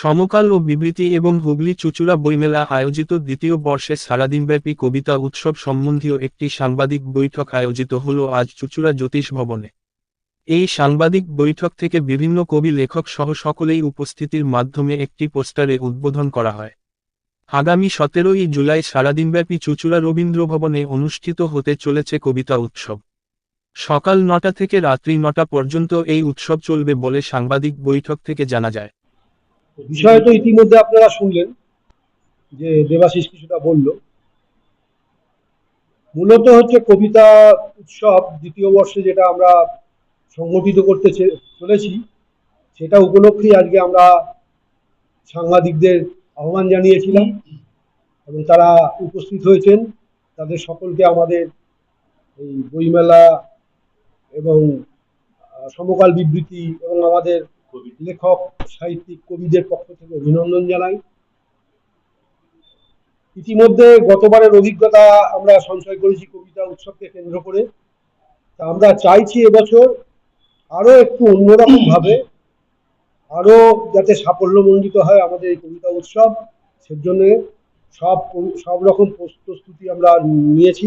সমকাল ও বিবৃতি এবং হুগলি চুচুড়া বইমেলা আয়োজিত দ্বিতীয় বর্ষে সারাদিনব্যাপী কবিতা উৎসব সম্বন্ধীয় একটি সাংবাদিক বৈঠক আয়োজিত হল আজ চুচুড়া জ্যোতিষ ভবনে। এই সাংবাদিক বৈঠক থেকে বিভিন্ন কবি লেখক সহ সকলেই উপস্থিতির মাধ্যমে একটি পোস্টারে উদ্বোধন করা হয়। আগামী সতেরোই জুলাই সারাদিনব্যাপী চুচুড়া রবীন্দ্র ভবনে অনুষ্ঠিত হতে চলেছে কবিতা উৎসব। সকাল নটা থেকে রাত্রি নটা পর্যন্ত এই উৎসব চলবে বলে সাংবাদিক বৈঠক থেকে জানা যায়। বিষয় তো ইতিমধ্যে আপনারা শুনলেন, যে দেবাশিস কিছুটা বলল। মূলত হচ্ছে কবিতা উৎসব দ্বিতীয় বর্ষে যেটা আমরা সংগঠিত করতে চলেছি, সেটা উপলক্ষেই আজকে আমরা সাংবাদিকদের আহ্বান জানিয়েছিলাম এবং তারা উপস্থিত হয়েছেন। তাদের সকলকে আমাদের এই বইমেলা এবং সমকাল বিবৃতি এবং আমাদের লেখক, সাহিত্যিক, কবিদের পক্ষ থেকে অভিনন্দন জানাই। ইতিমধ্যে গতবারের অভিজ্ঞতা আমরা সঞ্চয় করেছি কবিতা উৎসবকে কেন্দ্র করে। তা আমরা চাইছি এবছর আরও একটু অন্যরকম ভাবে আরও যাতে সাফল্যমণ্ডিত হয় আমাদের এই কবিতা উৎসব, সেজন্য সব সব রকম প্রস্তুতি আমরা নিয়েছি।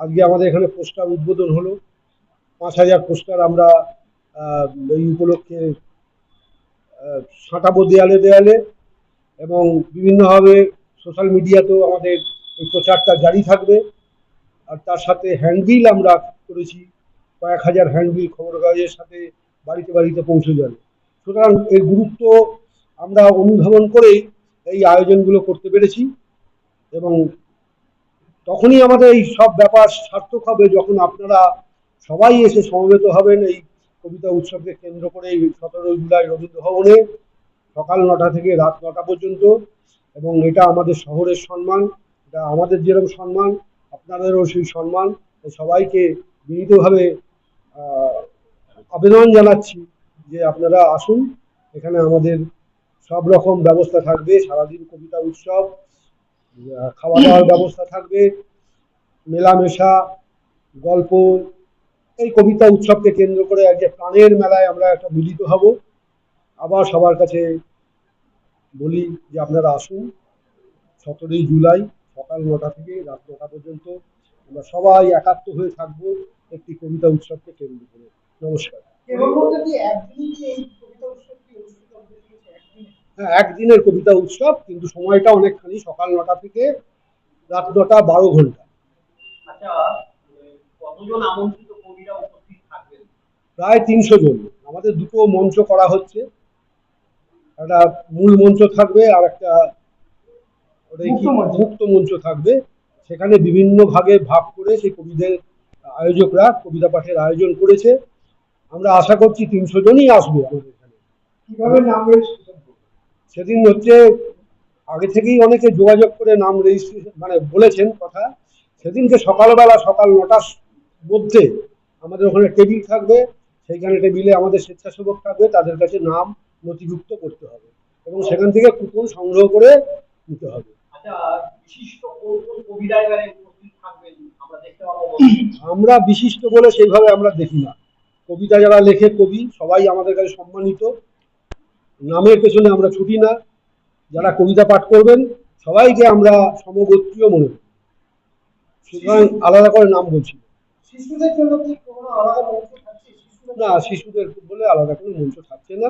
আজকে আমাদের এখানে পোস্টার উদ্বোধন হলো। পাঁচ হাজার পোস্টার আমরা এই উপলক্ষে সাঁটাবো দেয়ালে দেয়ালে এবং বিভিন্নভাবে সোশ্যাল মিডিয়াতেও আমাদের এই প্রচারটা জারি থাকবে। আর তার সাথে হ্যান্ডবিল আমরা করেছি, কয়েক হাজার হ্যান্ডবিল খবর কাগজের সাথে বাড়িতে বাড়িতে পৌঁছে যাবে। সুতরাং এর গুরুত্ব আমরা অনুধাবন করেই এই আয়োজনগুলো করতে পেরেছি এবং তখনই আমাদের এই সব ব্যাপার সার্থক হবে যখন আপনারা সবাই এসে সমবেত হবেন এই কবিতা উৎসবকে কেন্দ্র করে এই সতেরোই জুলাই রবীন্দ্র ভবনে সকাল নটা থেকে রাত নটা পর্যন্ত, এবং এটা আমাদের শহরের সম্মান, এটা আমাদের যেরকম সম্মান, আপনাদেরও সেই সম্মান সবাইকে বিনীতভাবে আবেদন জানাচ্ছি যে আপনারা আসুন, এখানে আমাদের সব রকম ব্যবস্থা থাকবে, সারাদিন কবিতা উৎসব খাওয়া দাওয়ার ব্যবস্থা থাকবে, মেলামেশা, গল্প এই কবিতা উৎসবকে কেন্দ্র করে আজকে প্রাণের মেলায় আমরা একটা মিলিত হব। আবার সবার কাছে বলি যে আপনারা আসুন। সতেরোই জুলাই সকাল নটা থেকে রাত নটা পর্যন্ত আমরা সবাই একাত্ম হয়ে থাকব একটি কবিতা উৎসবকে কেন্দ্র করে। নমস্কার? হ্যাঁ একদিনের কবিতা উৎসব কিন্তু সময়টা অনেকখানি সকাল নটা থেকে রাত নটা বারো ঘণ্টা। আচ্ছা কতজন প্রায় তিনশো জন। আমাদের দুটো মঞ্চ করা হচ্ছে। একটা মূল মঞ্চ থাকবে আর একটা মুক্ত মঞ্চ। থাকবে। সেখানে বিভিন্ন ভাগে ভাগ করে সেই কবিদের আয়োজকরা কবিতা পাঠের আয়োজন করেছে। আমরা আশা করছি তিনশো জনই আসবে আমাদের এখানে। কীভাবে নাম সেদিন হচ্ছে আগে থেকেই অনেকে যোগাযোগ করে নাম রেজিস্ট্রেশন মানে বলেছেন কথা। সেদিনকে সকালবেলা সকাল নটার মধ্যে আমাদের ওখানে টেবিল থাকবে। সেইখানে টেবিলে আমাদের স্বেচ্ছাসেবক থাকবে তাদের কাছে নাম নথিভুক্ত করতে হবে এবং সেখান থেকে কুপন সংগ্রহ করে নিতে হবে। আচ্ছা আমরা বিশিষ্ট বলে সেইভাবে আমরা দেখি না। কবিতা যারা লেখে কবি সবাই আমাদের কাছে সম্মানিত। নামের পেছনে আমরা ছুটি না। যারা কবিতা পাঠ করবেন সবাইকে আমরা সমগোত্রীয় মনে করি। সুতরাং আলাদা করে নাম বলছি শিশুদের জন্য কি কোনো আলাদা না শিশুদের বলে আলাদা কোনো মঞ্চ থাকছে না।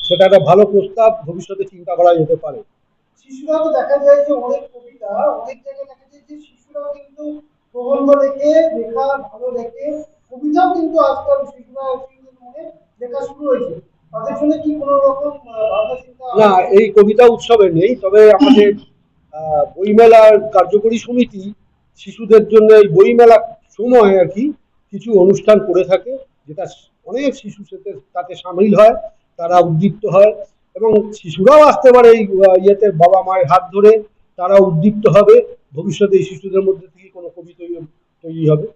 সেটা একটা ভালো প্রস্তাব ভবিষ্যতে চিন্তা করা যেতে পারে। শিশুরা তো দেখা যায় যে অনেক কবিতা অনেক জায়গায় দেখা যায় যে কিন্তু প্রবন্ধ লেখে লেখা ভালো লেখে। কবিতাও কিন্তু আজকাল শিশুরা মনে লেখা শুরু হয়েছে। তাদের জন্য কি কোনো রকম না এই কবিতা উৎসবে নেই তবে আমাদের আহ, বইমেলার কার্যকরী সমিতি শিশুদের জন্য এই বইমেলা সময় আর কি কিছু অনুষ্ঠান করে থাকে। যেটা অনেক শিশু সাথে তাতে সামিল হয়, তারা উদ্দীপ্ত হয় এবং শিশুরাও আসতে পারে এই ইয়েতে বাবা মায়ের হাত ধরে তারা উদ্দীপ্ত হবে। ভবিষ্যতে এই শিশুদের মধ্যে থেকে কোনো কবি তৈরি তৈরি হবে।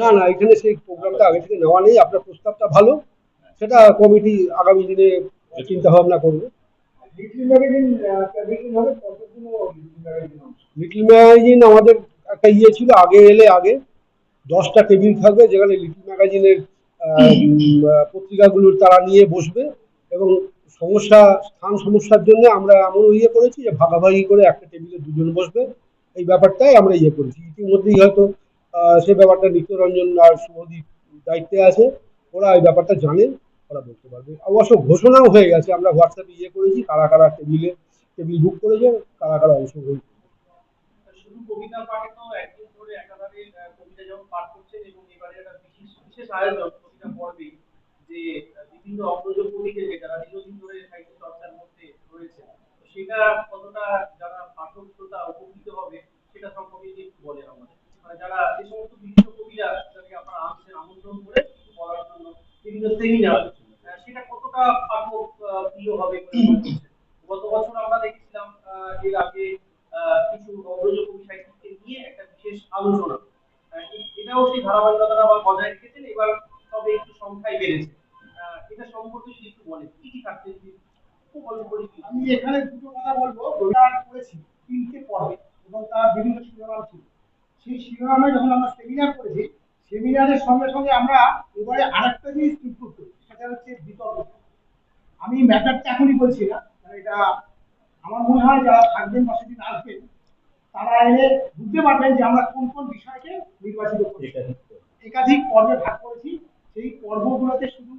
না না, এখানে সেই প্রোগ্রামটা আগে থেকে নেওয়া নেই, আপনার প্রস্তাবটা ভালো। সেটা কমিটি আগামী দিনে চিন্তা ভাবনা করবে। লিটল ম্যাগাজিন আমাদের একটা ইয়ে ছিল আগে এলে আগে দশটা টেবিল থাকবে যেখানে লিটল ম্যাগাজিনের পত্রিকাগুলোর তারা নিয়ে বসবে এবং সমস্যা স্থান সমস্যার জন্য আমরা এমন ইয়ে করেছি যে ভাগাভাগি করে একটা টেবিলে দুজন বসবে। এই ব্যাপারটাই আমরা ইয়ে করেছি। ইতিমধ্যেই হয়তো সে ব্যাপারটা নিত্যরঞ্জন আর শুভদীপ দায়িত্বে আছে। ওরা এই ব্যাপারটা জানেন ওরা বলতে পারবে। অবশ্য ঘোষণাও হয়ে গেছে আমরা হোয়াটসঅ্যাপে ইয়ে করেছি কারা কারা টেবিলে টেবিল বুক করেছে কারা কারা অংশগ্রহণ। শুধু কবিতা পাঠে তো একদিন ধরে একেবারে আহ, কবিতা যেমন পাঠ করছেন এবং এবারে একটা বিশেষ বিশেষ আয়োজন কবিতা পর্বে যে বিভিন্ন অগ্রজ যারা দীর্ঘদিন ধরে সাহিত্য চর্চার মধ্যে রয়েছে তো সেটা কতটা যারা পাঠক শ্রোতা উপকৃত হবে সেটা সম্পর্কে যদি একটু বলেন আমাদের। মানে যারা যে সমস্ত বিশিষ্ট কবিরা যাদেরকে আপনারা আনছেন আমন্ত্রণ করে বলার জন্য বিভিন্ন সেমিনার সেটা কতটা পাঠক প্রিয় হবে? গত বছর আমরা দেখেছিলাম আহ, এর আগে কিছু সাহিত্যিককে নিয়ে একটা বিশেষ আলোচনা। এটাও সেই ধারাবাহিকতাটা আবার বজায় রেখেছেন, এবার তবে একটু বেড়েছে। এটা সম্পর্কে যদি একটু বলেন, কি কি আমি এখানে দুটো কথা বলব। করেছি, তিনটে পর্বে, এবং তার বিভিন্ন শিরোনাম ছিল। সেই শিরোনামে যখন আমরা সেমিনার করেছি সেমিনারের সঙ্গে সঙ্গে আমরা এবারে আরেকটা জিনিস ইনক্লুড করি সেটা হচ্ছে বিতর্ক। আমি ম্যাটারটা এখনই বলছি না এটা আমার মনে হয় যারা থাকবেন বা আসবেন বুঝতে পারবেন যে আমরা কোন কোন বিষয়কে নির্বাচিত করি একাধিক পর্বে ভাগ করেছি। সেই পর্বগুলোতে শুধু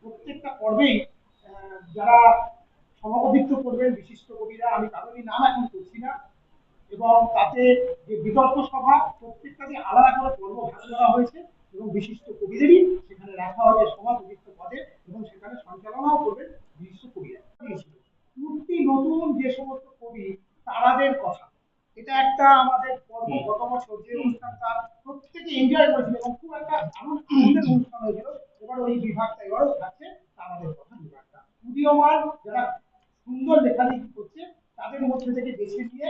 প্রত্যেকটা পর্বেই যারা সভাপতিত্ব করবেন বিশিষ্ট কবিরা আমি তাদেরই নাম এখন করছি না। এবং তাতে যে বিতর্ক সভা প্রত্যেকটাকে আলাদা করে পর্ব ভাগ করা হয়েছে এবং বিশিষ্ট কবিদেরই সেখানে রাখা হয়েছে সভাপতিত্ব পদে এবং সেখানে সঞ্চালনাও করবেন বিশিষ্ট কবিরা। নতুন যে সমস্ত কবি তারাদের কথা। এটা একটা আমাদের পর্ব। গত বছর যে অনুষ্ঠানটা প্রত্যেকে এনজয় করেছিল এবং খুব একটা আনন্দ আনন্দের অনুষ্ঠান হয়েছিল। এবার ওই বিভাগটা এবারও থাকছে আমাদের প্রধান বিভাগটা। উদীয়মান যারা সুন্দর লেখালেখি করছে তাদের মধ্যে থেকে বেছে নিয়ে